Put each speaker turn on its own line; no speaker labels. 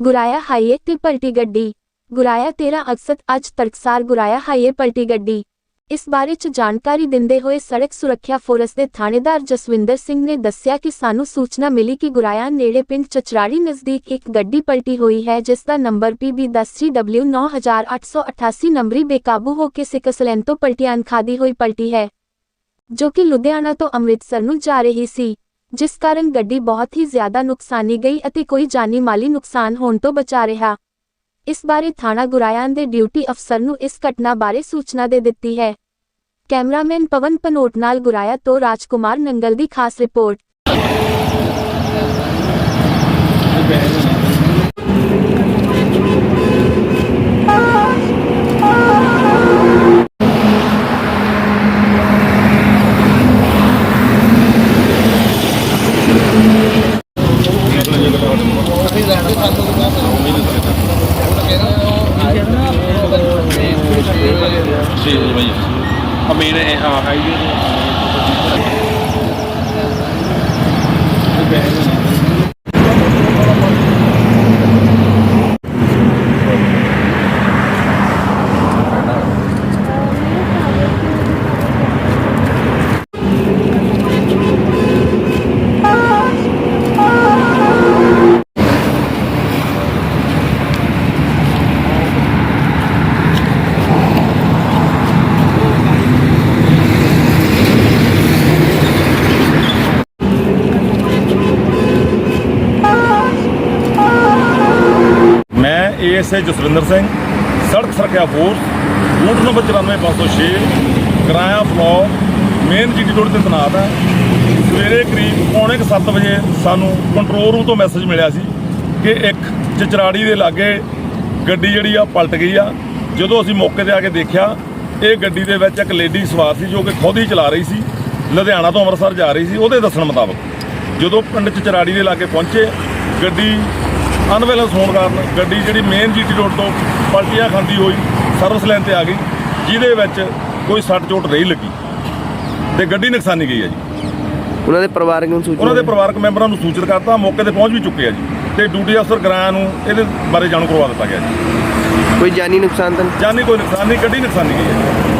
ਗੁਰਾਇਆ ਹਾਈਏ ਤੇ ਪਲਟੀ ਗੱਡੀ। ਗੁਰਾਇਆ 13 ਅਗਸਤ ਅੱਜ ਤੜਕਸਾਰ ਗੁਰਾਇਆ ਹਾਈਏ ਪਲਟੀ ਗੱਡੀ। ਇਸ ਬਾਰੇ ਚ ਜਾਣਕਾਰੀ ਦਿੰਦੇ ਹੋਏ ਸੜਕ ਸੁਰੱਖਿਆ ਫੋਰਸ ਦੇ ਥਾਣੇਦਾਰ ਜਸਵਿੰਦਰ ਸਿੰਘ ਨੇ ਦੱਸਿਆ ਕਿ ਸਾਨੂੰ ਸੂਚਨਾ ਮਿਲੀ ਕਿ ਗੁਰਾਇਆ ਨੇੜੇ ਪਿੰਡ ਚਚਰਾੜੀ ਨਜ਼ਦੀਕ ਇੱਕ ਗੱਡੀ ਪਲਟੀ ਹੋਈ ਹੈ, ਜਿਸ ਦਾ ਨੰਬਰ PB10CW 9888 ਨੰਬਰੀ ਬੇਕਾਬੂ ਹੋ ਕੇ ਸਿਕਸਲੈਨ ਤੋਂ ਪਲਟੀਆਂ ਖਾਦੀ ਹੋਈ ਪਲਟੀ ਹੈ, ਜੋ ਕਿ ਲੁਧਿਆਣਾ ਤੋਂ ਅੰਮ੍ਰਿਤਸਰ ਨੂੰ ਜਾ ਰਹੀ ਸੀ। ਜਿਸ ਕਾਰਨ ਗੱਡੀ ਬਹੁਤ ਹੀ ਜ਼ਿਆਦਾ ਨੁਕਸਾਨੀ ਗਈ ਅਤੇ ਕੋਈ ਜਾਨੀ ਮਾਲੀ ਨੁਕਸਾਨ ਹੋਣ ਤੋਂ ਬਚਾ ਰਿਹਾ। ਇਸ ਬਾਰੇ ਥਾਣਾ ਗੁਰਾਇਆਂ ਦੇ ਡਿਊਟੀ ਅਫਸਰ ਨੂੰ ਇਸ ਘਟਨਾ ਬਾਰੇ ਸੂਚਨਾ ਦੇ ਦਿੱਤੀ ਹੈ। ਕੈਮਰਾਮੈਨ ਪਵਨ ਪਨੋਟ ਨਾਲ ਗੁਰਾਇਆ ਤੋਂ ਰਾਜਕੁਮਾਰ ਨੰਗਲ ਦੀ ਖਾਸ report.
Sí, el Valle. A mí, a,
a, ASA Jaswinder Singh, ਸੜਕ ਸੁਰੱਖਿਆ ਫੋਰਸ ਬੂਥ ਨੰਬਰ 94506 ਕਿਰਾਇਆ ਫਲੋਰ ਮੇਨ ਜੀਟੀ ਰੋਡ ਤੇ ਤੈਨਾਤ ਹੈ। ਸਵੇਰੇ ਕਰੀਬ ਪੌਣੇ 7 ਵਜੇ ਸਾਨੂੰ ਕੰਟਰੋਲ ਰੂਮ ਤੋਂ ਮੈਸੇਜ ਮਿਲਿਆ ਸੀ ਕਿ ਇੱਕ ਚਚਰਾੜੀ ਦੇ ਲਾਗੇ ਗੱਡੀ ਜਿਹੜੀ ਆ ਪਲਟ ਗਈ ਆ। ਜਦੋਂ ਅਸੀਂ ਮੌਕੇ ਤੇ ਆ ਕੇ ਦੇਖਿਆ, ਇਹ ਗੱਡੀ ਦੇ ਵਿੱਚ ਇੱਕ ਲੇਡੀ ਸਵਾਰ ਸੀ ਜੋ ਕਿ ਖੁਦ ਹੀ ਚਲਾ ਰਹੀ ਸੀ, ਲੁਧਿਆਣਾ ਤੋਂ ਅੰਮ੍ਰਿਤਸਰ ਜਾ ਰਹੀ ਸੀ। ਉਹਦੇ ਦੱਸਣ ਮੁਤਾਬਕ ਜਦੋਂ ਪਿੰਡ ਚਚਰਾੜੀ ਦੇ ਲਾਗੇ ਪਹੁੰਚੇ, ਗੱਡੀ ਅਨਬੈਲੈਂਸ ਹੋਣ ਕਾਰਨ ਗੱਡੀ ਜਿਹੜੀ ਮੇਨ ਜੀਟੀ ਰੋਡ ਤੋਂ ਪਲਟੀਆਂ ਖਾਂਦੀ ਹੋਈ ਸਰਵਿਸ ਲਾਈਨ ਤੇ ਆ ਗਈ ਜਿਹਦੇ ਵਿੱਚ ਕੋਈ ਸੱਟ ਚੋਟ ਨਹੀਂ ਲੱਗੀ ਤੇ ਗੱਡੀ ਨੁਕਸਾਨੀ ਗਈ ਹੈ ਜੀ।
ਉਹਨਾਂ ਦੇ ਪਰਿਵਾਰਕ ਨੂੰ ਸੂਚਨਾ
ਉਹਨਾਂ ਦੇ ਪਰਿਵਾਰਕ ਮੈਂਬਰਾਂ ਨੂੰ ਸੂਚਿਤ ਕਰਤਾ ਮੌਕੇ ਤੇ ਪਹੁੰਚ ਵੀ ਚੁੱਕੇ ਆ ਜੀ ਤੇ ਡਿਊਟੀ ਅਫਸਰ ਗਰਾਂ ਨੂੰ ਇਹਦੇ ਬਾਰੇ ਜਾਣੂ ਕਰਵਾ ਦਿੱਤਾ ਗਿਆ ਜੀ।
ਕੋਈ ਜਾਨੀ ਨੁਕਸਾਨ ਤਾਂ ਨਹੀਂ?
ਜਾਨੀ ਕੋਈ ਨੁਕਸਾਨ ਨਹੀਂ ਗੱਡੀ ਨੁਕਸਾਨੀ ਗਈ ਹੈ ਜੀ।